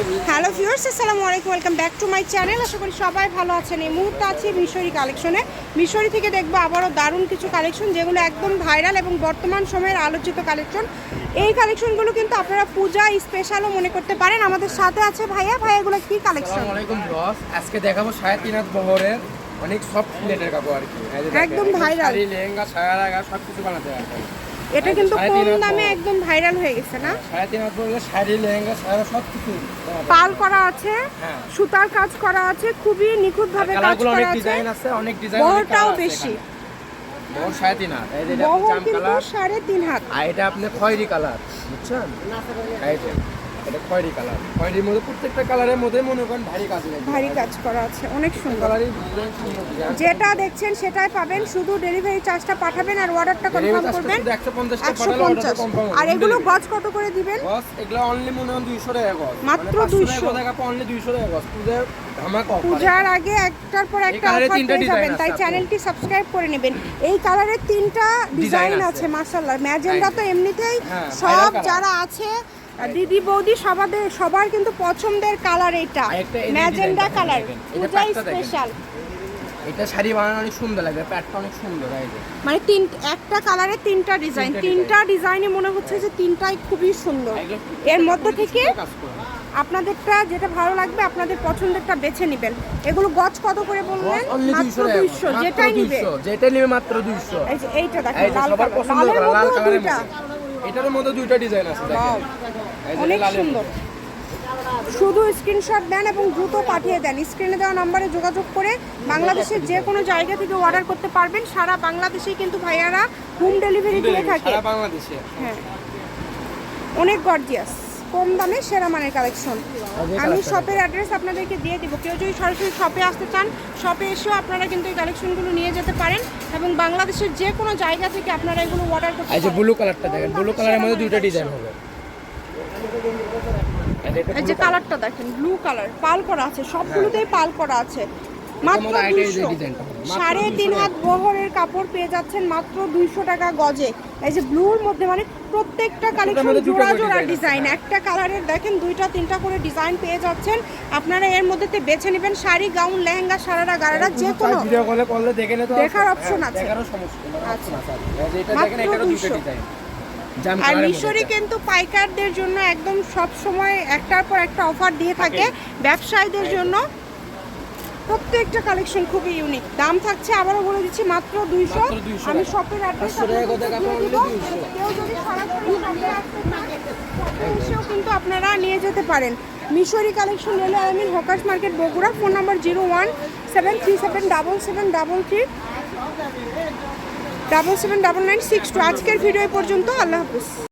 Hello viewers আসসালামু আলাইকুম welcome back to my channel. আশা করি সবাই ভালো আছেন। এই মুহূর্তে আছি মিশরি কালেকশনে। মিশরি থেকে দেখব আবারও দারুণ কিছু কালেকশন যেগুলো একদম ভাইরাল এবং বর্তমান সময়ের আলোচিত কালেকশন। এই কালেকশনগুলো কিন্তু আপনারা পূজা স্পেশালও মনে করতে পারেন। আমাদের সাথে আছে ভাইয়া। ভাইয়া এগুলো কি কালেকশন? আজকে দেখাবো সাড়ে তিন হাত বহরের অনেক সফট প্লেটের কাপড় আর কি। একদম। শাড়ি লেহেঙ্গা সায়া লাগা সব কিছু বানাতে পারবে এটা কিন্তু কম দামে একদম ভাইরাল হয়ে গেছে না? সাড়ে তিন হাত শাড়ি লেহেঙ্গা সারা সব কিছু পাল করা আছে হ্যাঁ। সুতার কাজ করা আছে খুবই নিখুঁতভাবে কাজ অনেক করা আছে। ডিজাইন আছে অনেক ডিজাইন বহরটাও বেশি। বহর সাড়ে তিন হাত এই যে এটা বহর জাম কিন্তু কালার সাড়ে তিন হাত আর এটা আপনি খয়েরি কালার বুঝছেন? এই যে। এটা খয়েরি কালার। খয়েরির মধ্যে প্রত্যেকটা কালারের মধ্যে মনে করেন ভারী কাজ ভারী কাজ করা আছে অনেক সুন্দর। যেটা দেখছেন সেটাই পাবেন শুধু ডেলিভারি চার্জটা পাঠাবেন আর অর্ডারটা কনফার্ম করবেন। একশো পঞ্চাশ টাকা পাঠালে অর্ডারটা কনফার্ম আর এগুলো গজ কত করে দিবেন? বস এগুলো অনলি মনে হয় দুইশো টাকা গজ। মাত্র মানে 200 200 টাকা অনলি দুইশো টাকা গজ। পূজার ধামাকা পূজার আগে একটার পর একটা অফার পেয়ে যাবেন তাই চ্যানেলটি সাবস্ক্রাইব করে নেবেন। এই কালারের তিনটা ডিজাইন আছে। আছে মাশাআল্লাহ। ম্যাজেন্ডা তো এমনিতেই হ্যাঁ, সব যারা আছে দিদি বৌদি সবাদের সবার কিন্তু পছন্দের কালার এটা। ম্যাজেন্ডা কালার পূজা স্পেশাল এটা শাড়ি বানানো অনেক সুন্দর লাগবে প্যাটটা অনেক সুন্দর মানে তিন একটা কালারে তিনটা ডিজাইন তিনটা ডিজাইনে মনে হচ্ছে যে তিনটাই খুবই সুন্দর। এর মধ্যে থেকে আপনাদেরটা যেটা ভালো লাগবে আপনাদের পছন্দেরটা বেছে নেবেন। এগুলো গজ কত করে বললেন? মাত্র 200 টাকা দুইশো মাত্র যেটাই নিবে। 200 যেটাই নেবে মাত্র 200 এই যে এইটা দেখেন লাল কালার লাল মধ্যে। এটার মধ্যে দুইটা ডিজাইন আছে অনেক সুন্দর। শুধু স্ক্রিনশট দেন এবং দ্রুত পাঠিয়ে দেন। স্ক্রিনে দেওয়া নম্বরে যোগাযোগ করে বাংলাদেশের যে কোনো জায়গা থেকে অর্ডার করতে পারবেন। সারা বাংলাদেশে কিন্তু ভাইয়ারা হোম ডেলিভারি দিয়ে থাকে। সারা বাংলাদেশে। হ্যাঁ। অনেক গর্জিয়াস কম দামে সেরা মানের কালেকশন আমি শপের অ্যাড্রেস আপনাদেরকে দিয়ে দিব। কেউ যদি সরাসরি শপে আসতে চান শপে এসেও আপনারা কিন্তু এই কালেকশনগুলো নিয়ে যেতে পারেন এবং বাংলাদেশের যে কোনো জায়গা থেকে আপনারা এগুলো অর্ডার করতে পারেন। ব্লু কালারটা দেখেন। ব্লু কালারের মধ্যে দুইটা ডিজাইন হবে। এই যে। কালারটা দেখেন ব্লু কালার পাল করা আছে সবগুলোতেই পাল করা আছে। মাত্র যে সাড়ে তিন। হাত বহরের কাপড় পেয়ে যাচ্ছেন মাত্র দুইশো টাকা গজে। এই যে ব্লুর মধ্যে মানে প্রত্যেকটা কালেকশন জোড়া জোড়া ডিজাইন একটা কালারের দেখেন দুইটা তিনটা করে ডিজাইন পেয়ে যাচ্ছেন। আপনারা এর মধ্যে বেছে নেবেন শাড়ি গাউন লেহেঙ্গা সারারা গারারা যে কোনো কলে করলে দেখে নিতে দেখার option আছে। আচ্ছা। আচ্ছা যে মাত্র দেখেন এটারও দুটো 200 ডিজাইন জাম আর কালারের মিশরি কিন্তু পাইকারদের জন্য একদম সব সময় একটার পর একটা অফার দিয়ে থাকে। ব্যবসায়ীদের জন্য প্রত্যেকটা কালেকশন খুবই ইউনিক দাম থাকছে আবারও বলে দিচ্ছি মাত্র দুইশো। আমি। শপের অ্যাড্রেস 500 টাকা করে টাকা পড়লে 200 কেউ যদি সরাসরি এসেও কিন্তু আপনারা নিয়ে যেতে পারেন। মিশরি কালেকশন রেলে Amin hawkers market Bogura phone number zero one seven three seven double seven double three double seven double nine six two. আজকের ভিডিও পর্যন্ত আল্লাহ হাফিজ।